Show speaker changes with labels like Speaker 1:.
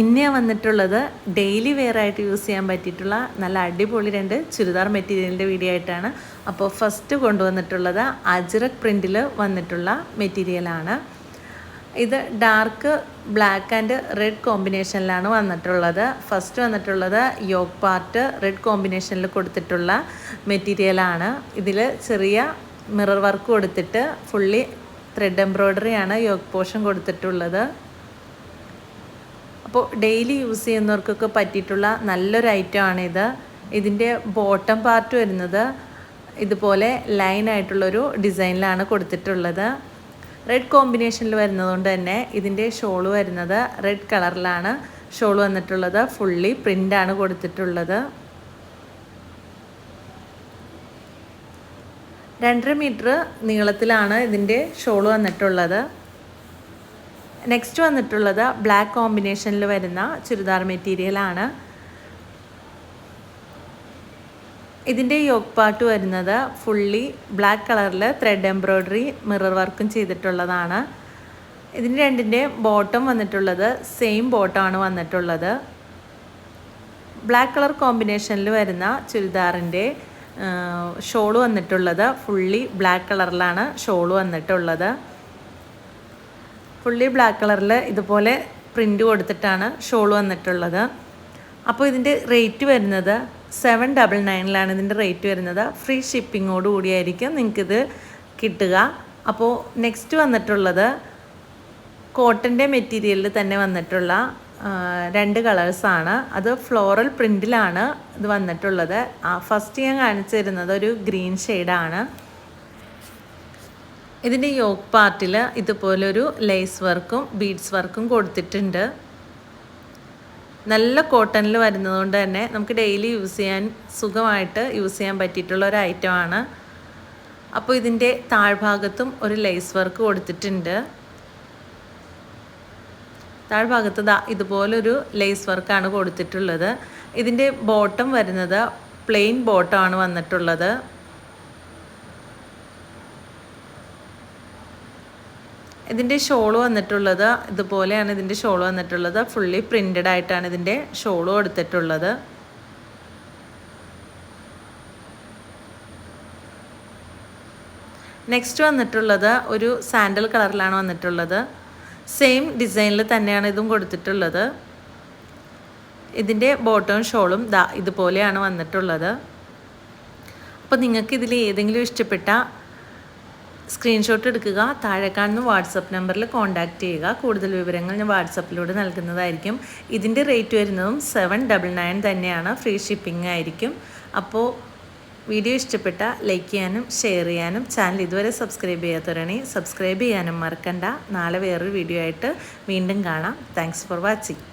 Speaker 1: ഇന്ന് വന്നിട്ടുള്ളത് daily wear ആയിട്ട് യൂസ് ചെയ്യാൻ പറ്റിയിട്ടുള്ള നല്ല അടിപൊളി രണ്ട് ചുരിദാർ മെറ്റീരിയലിന്റെ വീഡിയോ ആയിട്ടാണ്. അപ്പോൾ ഫസ്റ്റ് കൊണ്ടുവന്നിട്ടുള്ളത് അജിറക് പ്രിന്റിൽ വന്നിട്ടുള്ള മെറ്റീരിയലാണ് ഇത് ഡാർക്ക് ബ്ലാക്ക് ആൻഡ് റെഡ് കോമ്പിനേഷനിലാണ് വന്നിട്ടുള്ളത്. ഫസ്റ്റ് വന്നിട്ടുള്ളത് യോഗ് പാർട്ട് റെഡ് കോമ്പിനേഷനിൽ കൊടുത്തിട്ടുള്ള മെറ്റീരിയലാണ് ഇതിൽ ചെറിയ മിറർ വർക്ക് കൊടുത്തിട്ട് ഫുള്ളി ത്രെഡ് എംബ്രോയ്ഡറിയാണ് യോഗ് പോർഷൻ കൊടുത്തിട്ടുള്ളത്. അപ്പോൾ ഡെയിലി യൂസ് ചെയ്യുന്നവർക്കൊക്കെ പറ്റിയിട്ടുള്ള നല്ലൊരു ഐറ്റം ഐറ്റമാണിത് ഇതിന്റെ ബോട്ടം പാർട്ട് വരുന്നത് ഇതുപോലെ ലൈൻ ആയിട്ടുള്ളൊരു ഡിസൈനിലാണ് കൊടുത്തിട്ടുള്ളത്. റെഡ് കോമ്പിനേഷനിൽ വരുന്നതുകൊണ്ട് തന്നെ ഇതിന്റെ ഷോൾ വരുന്നത് റെഡ് കളറിലാണ് ഷോൾ വന്നിട്ടുള്ളത് ഫുള്ളി പ്രിന്റാണ് കൊടുത്തിട്ടുള്ളത്. രണ്ടര മീറ്റർ നീളത്തിലാണ് ഇതിന്റെ ഷോൾ വന്നിട്ടുള്ളത്. നെക്സ്റ്റ് വന്നിട്ടുള്ളത് ബ്ലാക്ക് കോമ്പിനേഷനിൽ വരുന്ന ചുരിദാർ മെറ്റീരിയലാണ് ഇതിന്റെ യോഗ് പാർട്ട് വരുന്നത് ഫുള്ളി ബ്ലാക്ക് കളറിൽ ത്രെഡ് എംബ്രോയ്ഡറി മിറർ വർക്കും ചെയ്തിട്ടുള്ളതാണ്. ഇതിന്റെ രണ്ടിന്റെ ബോട്ടം വന്നിട്ടുള്ളത് സെയിം ബോട്ടമാണ് വന്നിട്ടുള്ളത്. ബ്ലാക്ക് കളർ കോമ്പിനേഷനിൽ വരുന്ന ചുരിദാറിന്റെ ഷോൾ വന്നിട്ടുള്ളത്. ഫുള്ളി ബ്ലാക്ക് കളറിലാണ് ഷോൾ വന്നിട്ടുള്ളത്. ഫുള്ളി ബ്ലാക്ക് കളറിൽ ഇതുപോലെ പ്രിന്റ് കൊടുത്തിട്ടാണ് ഷോൾ വന്നിട്ടുള്ളത്. അപ്പോൾ ഇതിന്റെ റേറ്റ് വരുന്നത് സെവൻ ഡബിൾ നയനിലാണ് ഇതിന്റെ റേറ്റ് വരുന്നത്. ഫ്രീ ഷിപ്പിങ്ങോട് കൂടിയായിരിക്കും നിങ്ങൾക്കിത് കിട്ടുക. അപ്പോൾ നെക്സ്റ്റ് വന്നിട്ടുള്ളത് കോട്ടന്റെ മെറ്റീരിയലിൽ തന്നെ വന്നിട്ടുള്ള രണ്ട് കളേഴ്സാണ് അത് ഫ്ലോറൽ പ്രിന്റിലാണ് ഇത് വന്നിട്ടുള്ളത്. ആ ഫസ്റ്റ് ഞാൻ കാണിച്ചു തരുന്നത് ഒരു ഗ്രീൻ ഷെയ്ഡാണ് ഇതിന്റെ യോക്ക് പാർട്ടിൽ ഇതുപോലൊരു ലേസ് വർക്കും ബീഡ്സ് വർക്കും കൊടുത്തിട്ടുണ്ട്. നല്ല കോട്ടണിൽ വരുന്നതുകൊണ്ട് തന്നെ നമുക്ക് ഡെയിലി യൂസ് ചെയ്യാൻ സുഖമായിട്ട് യൂസ് ചെയ്യാൻ പറ്റിയിട്ടുള്ള ഒരു ഐറ്റമാണ് അപ്പോൾ ഇതിന്റെ താഴ്ഭാഗത്തും ഒരു ലേസ് വർക്ക് കൊടുത്തിട്ടുണ്ട്. താഴ്ഭാഗത്ത് ദാ ഇതുപോലൊരു ലേസ് വർക്കാണ് കൊടുത്തിട്ടുള്ളത്. ഇതിന്റെ ബോട്ടം വരുന്നത് പ്ലെയിൻ ബോട്ടമാണ് വന്നിട്ടുള്ളത്. ഇതിന്റെ ഷോൾ വന്നിട്ടുള്ളത് ഇതുപോലെയാണ് ഇതിന്റെ ഷോൾ വന്നിട്ടുള്ളത്. ഫുള്ളി പ്രിന്റഡ് ആയിട്ടാണ് ഇതിന്റെ ഷോൾ കൊടുത്തിട്ടുള്ളത് നെക്സ്റ്റ് വന്നിട്ടുള്ളത് ഒരു സാൻഡൽ കളറിലാണ് വന്നിട്ടുള്ളത്. സെയിം ഡിസൈനിൽ തന്നെയാണ് ഇതും കൊടുത്തിട്ടുള്ളത്. ഇതിന്റെ ബോട്ടവും ഷോളും ദാ ഇതുപോലെയാണ് വന്നിട്ടുള്ളത്. അപ്പോൾ നിങ്ങൾക്ക് ഇതിൽ ഏതെങ്കിലും ഇഷ്ടപ്പെട്ട സ്ക്രീൻഷോട്ട് എടുക്കുക. താഴെ കാണുന്ന വാട്സപ്പ് നമ്പറിൽ കോൺടാക്റ്റ് ചെയ്യുക. കൂടുതൽ വിവരങ്ങൾ ഞാൻ വാട്സപ്പിലൂടെ നൽകുന്നതായിരിക്കും. ഇതിന്റെ റേറ്റ് വരുന്നതും സെവൻ ഡബിൾ നയൻ തന്നെയാണ്. ഫ്രീ ഷിപ്പിംഗ് ആയിരിക്കും. അപ്പോൾ വീഡിയോ ഇഷ്ടപ്പെട്ട ലൈക്ക് ചെയ്യാനും ഷെയർ ചെയ്യാനും ചാനൽ ഇതുവരെ സബ്സ്ക്രൈബ് ചെയ്യാത്തവരാണെങ്കിൽ സബ്സ്ക്രൈബ് ചെയ്യാനും മറക്കണ്ട. നാളെ വേറൊരു വീഡിയോ ആയിട്ട് വീണ്ടും കാണാം. Thanks for watching